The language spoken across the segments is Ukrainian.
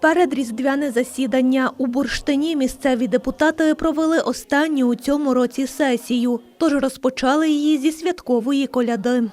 Передріздвяне засідання у Бурштині місцеві депутати провели останню у цьому році сесію, тож розпочали її зі святкової коляди.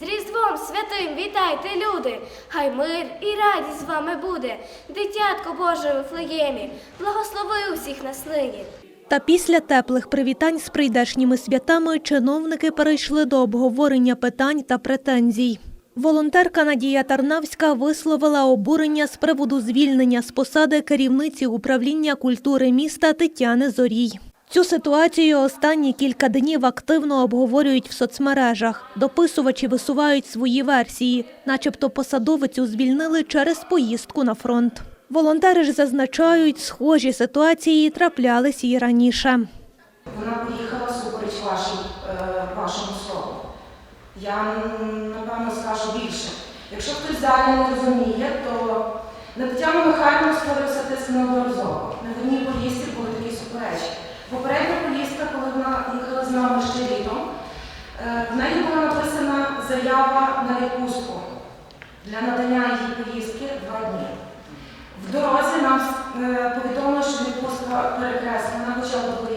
З Різдвом святим вітайте, люди! Хай мир і радість з вами буде. Дитятко Боже в Вифлеємі, благослови усіх на слині. Та після теплих привітань з прийдешніми святами чиновники перейшли до обговорення питань та претензій. Волонтерка Надія Тарнавська висловила обурення з приводу звільнення з посади керівниці управління культури міста Тетяни Зорій. Цю ситуацію останні кілька днів активно обговорюють в соцмережах. Дописувачі висувають свої версії, начебто посадовицю звільнили через поїздку на фронт. Волонтери ж зазначають, схожі ситуації траплялись і раніше. Вона поїхала супереч е, вашому слову. Я напевно скажу більше. Якщо хтось в залі не розуміє, то на Тетяну Михайлівну створився тиск неодноразово. На одній поїздці були такі суперечки. Попередня поїздка, коли вона їхала з нами ще літом, е, в неї була написана заява на відпустку для надання їй поїздки два дні. В дорозі нам е, повідомили, що відпустка перекреслена, хоча б її.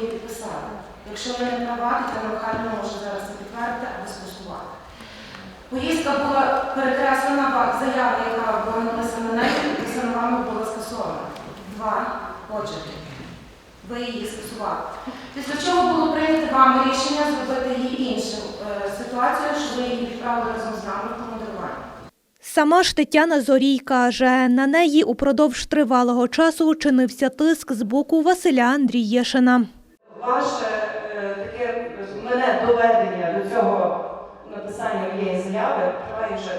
Якщо я не права, Тетяна Михайлівна може зараз це підтвердити або спростувати. Поїздка була перекреслена, ва- заява, яка була написана нею, підписана вами, була скасована. Два очерки. Ви її скасували. Після чого було прийнято вами рішення зробити її іншу е, ситуацію, що ви її відправили разом з нами в командирування. Сама ж Тетяна Зорій каже, на неї упродовж тривалого часу чинився тиск з боку Василя Андрієшина. Ваше мене доведення до цього написання моєї заяви триває вже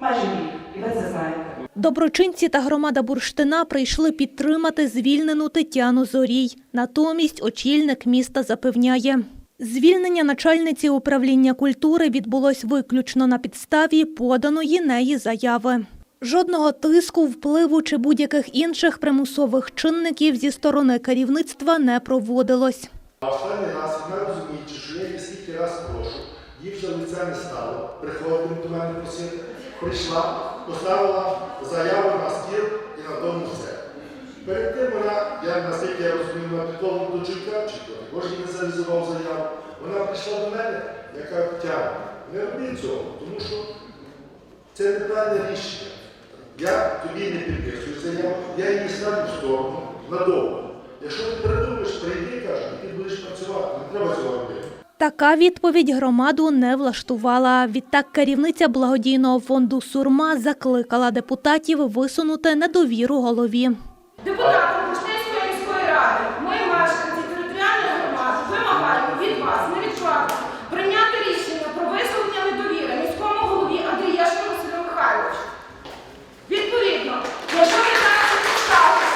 майже рік, і ви це знаєте. Доброчинці та громада Бурштина прийшли підтримати звільнену Тетяну Зорій. Натомість очільник міста запевняє. Звільнення начальниці управління культури відбулось виключно на підставі поданої неї заяви. Жодного тиску, впливу чи будь-яких інших примусових чинників зі сторони керівництва не проводилось. А останній раз вона розуміючи, що я її скільки раз прошу, їй вже лиця не стало, приходить до мене просити, прийшла, поставила заяву на стіл і на тому все. Перед тим вона, я наскільки я розумію, вона підходила до Джуйка, чи то також не завізував заяву. Вона прийшла до мене, яка Тяна, не робіть цього, тому що це неправильне рішення. Я тобі не підписую заяву, я її ставлю в сторону надовго. Якщо ти передумаєш, прийди, каже, і ти будеш працювати, не треба цього робити. Така відповідь громаду не влаштувала. Відтак керівниця благодійного фонду Сурма закликала депутатів висунути недовіру голові. Депутати Бурштинської міської ради, ми, мешканці територіальної громади, вимагаємо від вас невідкладно прийняти рішення про висловлення недовіри міському голові Андрієшку Василю Михайловичу. Відповідно, якщо ви зараз не скажете,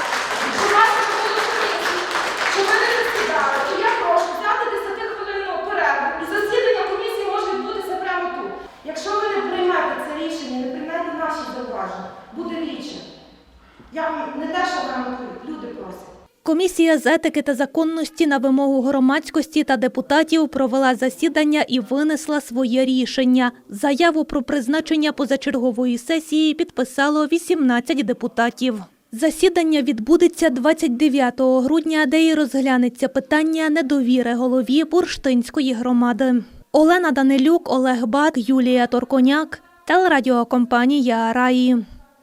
що вас не було комісії, що ви не засідали, то я прошу взяти 10-хвилинну перерву і засідання комісії може відбутися прямо тут. Якщо ви не приймете це рішення, не приймете наші зауваження, буде віче. Я не те, що гарантую, люди просять. Комісія з етики та законності на вимогу громадськості та депутатів провела засідання і винесла своє рішення. Заяву про призначення позачергової сесії підписало 18 депутатів. Засідання відбудеться 29 грудня, де і розглянеться питання недовіри голові Бурштинської громади. Олена Данилюк, Олег Бат, Юлія Торконяк, телерадіокомпанія Раї.